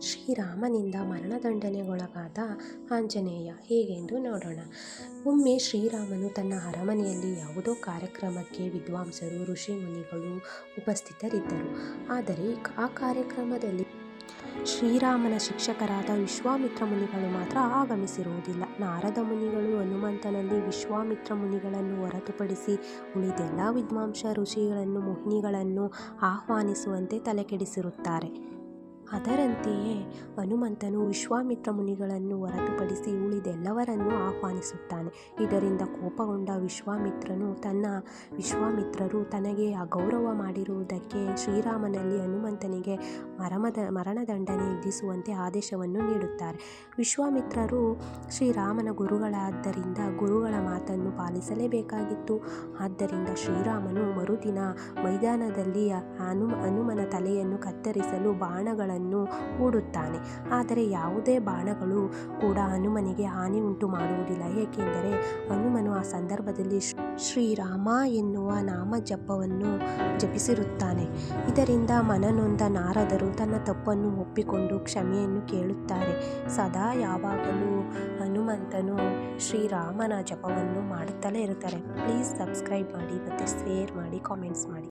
ಶ್ರೀರಾಮನಿಂದ ಮರಣದಂಡನೆಗೊಳಗಾದ ಆಂಜನೇಯ ಹೇಗೆಂದು ನೋಡೋಣ. ಒಮ್ಮೆ ಶ್ರೀರಾಮನು ತನ್ನ ಅರಮನೆಯಲ್ಲಿ ಯಾವುದೋ ಕಾರ್ಯಕ್ರಮಕ್ಕೆ ವಿದ್ವಾಂಸರು ಋಷಿ ಮುನಿಗಳು ಉಪಸ್ಥಿತರಿದ್ದರು. ಆದರೆ ಆ ಕಾರ್ಯಕ್ರಮದಲ್ಲಿ ಶ್ರೀರಾಮನ ಶಿಕ್ಷಕರಾದ ವಿಶ್ವಾಮಿತ್ರ ಮುನಿಗಳು ಮಾತ್ರ ಆಗಮಿಸಿರುವುದಿಲ್ಲ. ನಾರದ ಮುನಿಗಳು ಹನುಮಂತನಲ್ಲಿ ವಿಶ್ವಾಮಿತ್ರ ಮುನಿಗಳನ್ನು ಹೊರತುಪಡಿಸಿ ಉಳಿದೆಲ್ಲ ವಿದ್ವಾಂಸ, ಋಷಿಗಳನ್ನು ಮುನಿಗಳನ್ನು ಆಹ್ವಾನಿಸುವಂತೆ ತಲೆಕೆಡಿಸಿರುತ್ತಾರೆ. ಅದರಂತೆಯೇ ಹನುಮಂತನು ವಿಶ್ವಾಮಿತ್ರ ಮುನಿಗಳನ್ನು ಹೊರತುಪಡಿಸಿ ಉಳಿದೆಲ್ಲವರನ್ನೂ ಆಹ್ವಾನಿಸುತ್ತಾನೆ. ಇದರಿಂದ ಕೋಪಗೊಂಡ ವಿಶ್ವಾಮಿತ್ರನು ತನ್ನ ವಿಶ್ವಾಮಿತ್ರರು ತನಗೆ ಅಗೌರವ ಮಾಡಿರುವುದಕ್ಕೆ ಶ್ರೀರಾಮನಲ್ಲಿ ಹನುಮಂತನಿಗೆ ಮರಮದ ಮರಣದಂಡನೆ ವಿಧಿಸುವಂತೆ ಆದೇಶವನ್ನು ನೀಡುತ್ತಾರೆ. ವಿಶ್ವಾಮಿತ್ರರು ಶ್ರೀರಾಮನ ಗುರುಗಳಾದ್ದರಿಂದ ಗುರುಗಳ ಮಾತನ್ನು ಪಾಲಿಸಲೇಬೇಕಾಗಿತ್ತು. ಆದ್ದರಿಂದ ಶ್ರೀರಾಮನು ಮರುದಿನ ಮೈದಾನದಲ್ಲಿ ಹನುಮ ಹನುಮನ ತಲೆಯನ್ನು ಕತ್ತರಿಸಲು ಬಾಣಗಳನ್ನು ಹೂಡುತ್ತಾನೆ. ಆದರೆ ಯಾವುದೇ ಬಾಣಗಳು ಕೂಡ ಹನುಮನಿಗೆ ಹಾನಿ ಉಂಟು ಮಾಡುವುದಿಲ್ಲ. ಏಕೆಂದರೆ ಹನುಮನು ಆ ಸಂದರ್ಭದಲ್ಲಿ ಶ್ರೀರಾಮ ಎನ್ನುವ ನಾಮ ಜಪವನ್ನು ಜಪಿಸಿರುತ್ತಾನೆ. ಇದರಿಂದ ಮನನೊಂದ ನಾರದರು ತನ್ನ ತಪ್ಪನ್ನು ಒಪ್ಪಿಕೊಂಡು ಕ್ಷಮೆಯನ್ನು ಕೇಳುತ್ತಾರೆ. ಸದಾ ಯಾವಾಗಲೂ ಹನುಮಂತನು ಶ್ರೀರಾಮನ ಜಪವನ್ನು ಮಾಡುತ್ತಲೇ ಇರುತ್ತಾರೆ. ಪ್ಲೀಸ್ ಸಬ್ಸ್ಕ್ರೈಬ್ ಮಾಡಿ ಮತ್ತು ಶೇರ್ ಮಾಡಿ, ಕಾಮೆಂಟ್ಸ್ ಮಾಡಿ.